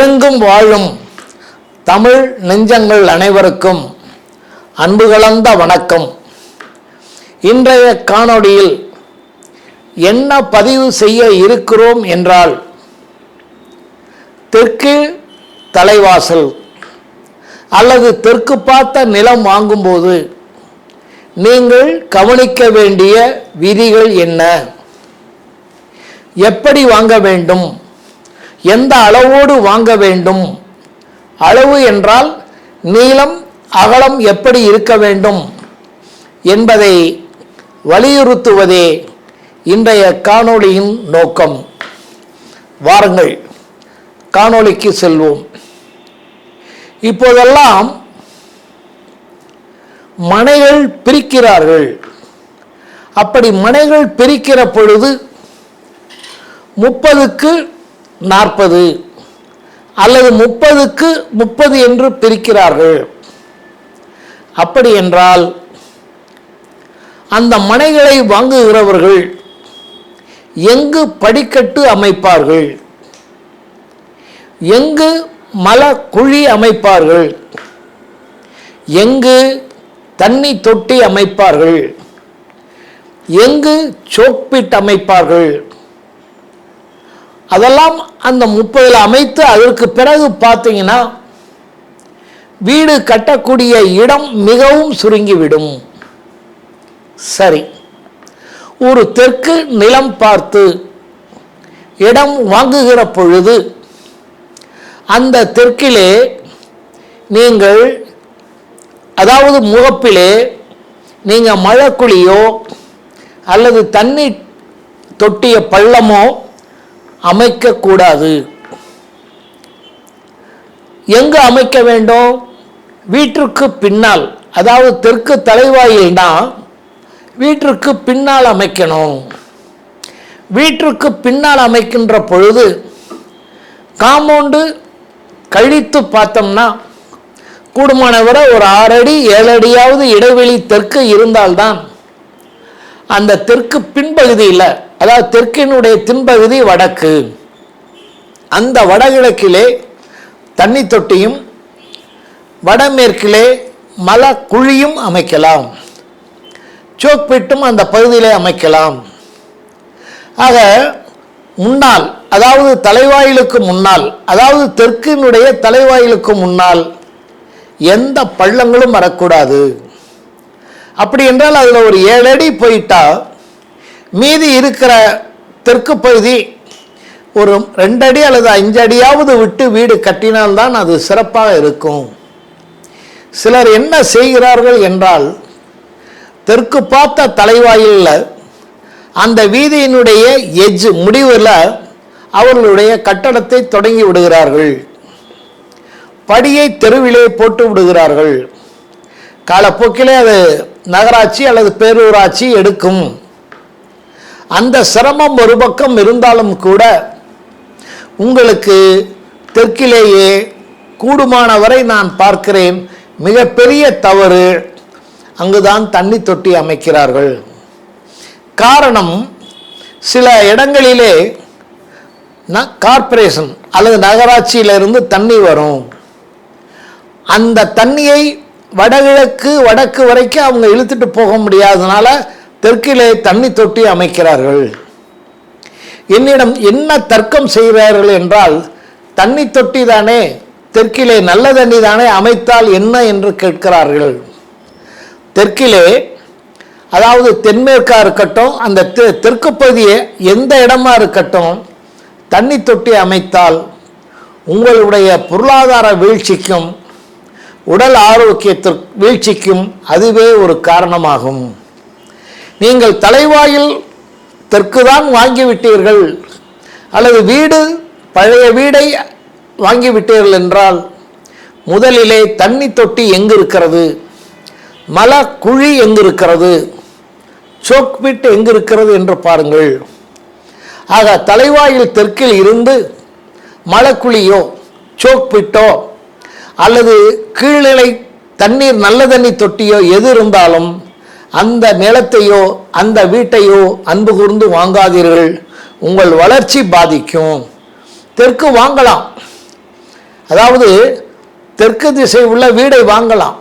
இறங்கும் வாழும் தமிழ் நெஞ்சங்கள் அனைவருக்கும் அன்பு கலந்த வணக்கம். இன்றைய காணொளியில் என்ன பதிவு செய்ய இருக்கிறோம் என்றால் தெற்கு தலைவாசல் அல்லது தெற்கு பார்த்த நிலம் வாங்கும்போது நீங்கள் கவனிக்க வேண்டிய விதிகள் என்ன? எப்படி வாங்க வேண்டும்? எந்த அளவோடு வாங்க வேண்டும்? அளவு என்றால் நீளம் அகலம் எப்படி இருக்க வேண்டும் என்பதை வலியுறுத்துவதே இன்றைய காணொளியின் நோக்கம். வாருங்கள் காணொளிக்கு செல்வோம். இப்போதெல்லாம் மனைகள் பிரிக்கிறார்கள். அப்படி மனைகள் பிரிக்கிற பொழுது முப்பதுக்கு நாற்பது அல்லது முப்பதுக்கு முப்பது என்று பிரிக்கிறார்கள். அப்படி என்றால் அந்த மனைகளை வாங்குகிறவர்கள் எங்கு படிக்கட்டு அமைப்பார்கள்? எங்கு மல குழி அமைப்பார்கள்? எங்கு தண்ணி தொட்டி அமைப்பார்கள்? எங்கு சோக்பிட் அமைப்பார்கள்? அதெல்லாம் அந்த முப்பதில் அமைத்து அதற்கு பிறகு பார்த்தீங்கன்னா வீடு கட்டக்கூடிய இடம் மிகவும் சுருங்கிவிடும். சரி. ஒரு தெற்கு நிலம் பார்த்து இடம் வாங்குகிற பொழுது அந்த தெற்கிலே நீங்கள் அதாவது முகப்பிலே நீங்கள் மழைக்குழியோ அல்லது தண்ணி தொட்டிய பள்ளமோ அமைக்கக்கூடாது. எங்கு அமைக்க வேண்டும்? வீட்டிற்கு பின்னால். அதாவது தெற்கு தலைவாயில்னா வீட்டிற்கு பின்னால் அமைக்கணும். வீட்டிற்கு பின்னால் அமைக்கின்ற பொழுது காம்பவுண்டு கழித்து பார்த்தோம்னா கூடுமான விட ஒரு ஆறடி ஏழடியாவது இடைவெளி தெற்கு இருந்தால்தான் அந்த தெற்கு பின்பகுதியில் அதாவது தெற்கினுடைய தின்பகுதி வடக்கு. அந்த வடகிழக்கிலே தண்ணி தொட்டியும் வடமேற்கிலே மல குழியும் அமைக்கலாம். சோக்பிட்டும் அந்த பகுதியிலே அமைக்கலாம். ஆக முன்னால் அதாவது தலைவாயிலுக்கு முன்னால் அதாவது தெற்கினுடைய தலைவாயிலுக்கு முன்னால் எந்த பள்ளங்களும் வரக்கூடாது. அப்படி என்றால் அதில் ஒரு ஏழு அடி மீதி இருக்கிற தெற்கு பகுதி ஒரு ரெண்டு அடி அல்லது அஞ்சு அடியாவது விட்டு வீடு கட்டினால்தான் அது சிறப்பாக இருக்கும். சிலர் என்ன செய்கிறார்கள் என்றால் தெற்கு பார்த்த தலைவாயிலில் அந்த வீதியினுடைய எஜ் முடிவில் அவர்களுடைய கட்டடத்தை தொடங்கி விடுகிறார்கள். படியை தெருவிலே போட்டு விடுகிறார்கள். காலப்போக்கிலே அது நகராட்சி அல்லது பேரூராட்சி எடுக்கும். அந்த சிரமம் ஒரு பக்கம் இருந்தாலும் கூட உங்களுக்கு தெற்கிலேயே கூடுமானவரை நான் பார்க்கிறேன். மிகப்பெரிய தவறு அங்குதான் தண்ணி தொட்டி அமைக்கிறார்கள். காரணம் சில இடங்களிலே ந கார்ப்பரேஷன் அல்லது நகராட்சியிலிருந்து தண்ணி வரும். அந்த தண்ணியை வடகிழக்கு வடக்கு வரைக்கும் அவங்க இழுத்துட்டு போக முடியாதனால தெற்கிலே தண்ணி தொட்டி அமைக்கிறார்கள். என்னிடம் என்ன தர்க்கம் செய்கிறார்கள் என்றால் தண்ணி தொட்டி தானே தெற்கிலே நல்ல தண்ணி தானே அமைத்தால் என்ன என்று கேட்கிறார்கள். தெற்கிலே அதாவது தென்மேற்கா இருக்கட்டும் அந்த தெ தெற்கு பகுதியை எந்த இடமா இருக்கட்டும் தண்ணி தொட்டி அமைத்தால் உங்களுடைய பொருளாதார வீழ்ச்சிக்கும் உடல் ஆரோக்கியத்திற்கு வீழ்ச்சிக்கும் அதுவே ஒரு காரணமாகும். நீங்கள் தலைவாயில் தெற்கு தான் வாங்கிவிட்டீர்கள் அல்லது வீடு பழைய வீடை வாங்கிவிட்டீர்கள் என்றால் முதலிலே தண்ணி தொட்டி எங்கு இருக்கிறது மல குழி எங்கு இருக்கிறது சோக்பிட் எங்கு இருக்கிறது என்று பாருங்கள். ஆக தலைவாயில் தெற்கில் இருந்து மலக்குழியோ சோக்பிட்டோ அல்லது கீழ்நிலை தண்ணீர் நல்ல தண்ணி தொட்டியோ எது இருந்தாலும் அந்த நிலத்தையோ அந்த வீட்டையோ அன்பு கூர்ந்து வாங்காதீர்கள். உங்கள் வளர்ச்சி பாதிக்கும். தெற்கு வாங்கலாம். அதாவது தெற்கு திசை உள்ள வீடை வாங்கலாம்.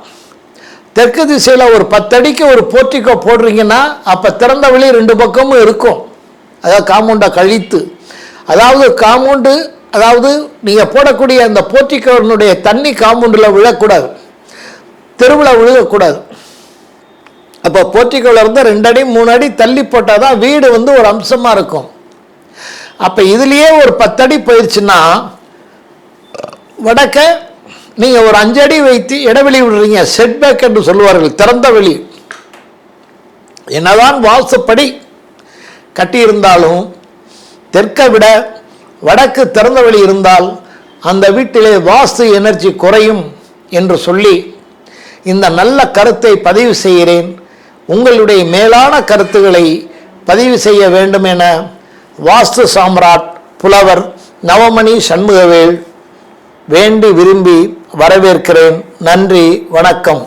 தெற்கு திசையில் ஒரு பத்தடிக்கு ஒரு போர்ட்டிக்கோ போடுறீங்கன்னா அப்போ திறந்த வழி ரெண்டு பக்கமும் இருக்கும். அதாவது காமௌண்டை கழித்து. அதாவது காம்பவுண்டு அதாவது நீங்கள் போடக்கூடிய அந்த போர்ட்டிக்கோனுடைய தண்ணி காம்பவுண்டில் விழக்கூடாது. தெருவில் விழுகக்கூடாது. அப்போ போர்ட்டிகோவில் இருந்து ரெண்டு அடி மூணு அடி தள்ளி போட்டால் தான் வீடு வந்து ஒரு அம்சமாக இருக்கும். அப்போ இதுலேயே ஒரு பத்தடி போயிடுச்சுன்னா வடக்க நீங்கள் ஒரு அஞ்சடி வைத்து இடைவெளி விடுறீங்க. செட்பேக் என்று சொல்லுவார்கள் திறந்த வெளி. என்னதான் வாசப்படி கட்டியிருந்தாலும் தெற்கை விட வடக்கு திறந்த வழி இருந்தால் அந்த வீட்டிலே வாஸ்து எனர்ஜி குறையும் என்று சொல்லி இந்த நல்ல கருத்தை பதிவு செய்கிறேன். உங்களுடைய மேலான கருத்துக்களை பதிவு செய்ய வேண்டும் என வாஸ்து சாம்ராட் புலவர் நவமணி சண்முகவேல் வேண்டி விரும்பி வரவேற்கிறேன். நன்றி வணக்கம்.